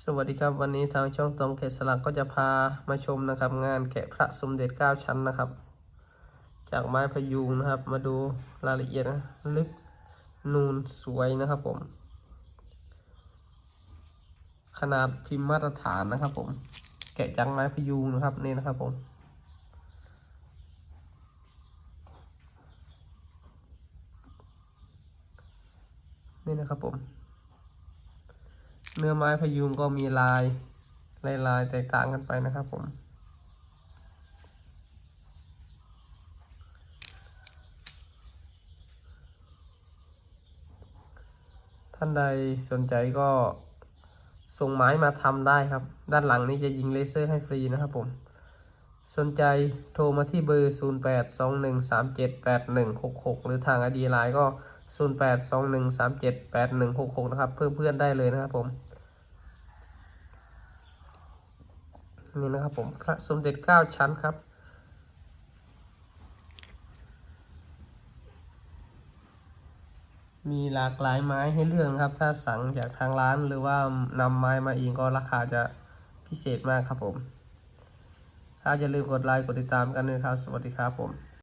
สวัสดีครับวันนี้ทางช่องตรงเขตสลักก็จะพามาชมนะครับ งานแกะพระสมเด็จเก้าชั้นนะครับ จากไม้พยุงนะครับ มาดูรายละเอียดนะลึกนูนสวยนะครับผม ขนาดพิมพ์มาตรฐานนะครับ ผม แกะจากไม้พยุงนะครับนี่นะครับผมนี่นะครับผม เนื้อไม้พยุงก็มีลายลายลายแตกต่างกันไปนะครับผม ท่านใดสนใจก็ส่งไม้มาทำได้ครับ ด้านหลังนี้จะยิงเลเซอร์ให้ฟรีนะครับผม สนใจโทรมาที่เบอร์ 0821378166 หรือทางอดีไลน์ก็ 0821378166 นะครับ เพิ่มเพื่อนได้เลยนะครับผมนี่นะครับผมพระสมเด็จเก้าชั้นครับ มีหลากหลายไม้ให้เลือกนะครับ ถ้าสั่งจากทางร้านหรือว่านำไม้มาเองก็ราคาจะพิเศษมากครับผมถ้าอย่าลืมกดไลค์กดติดตามกันด้วยครับ สวัสดีครับผม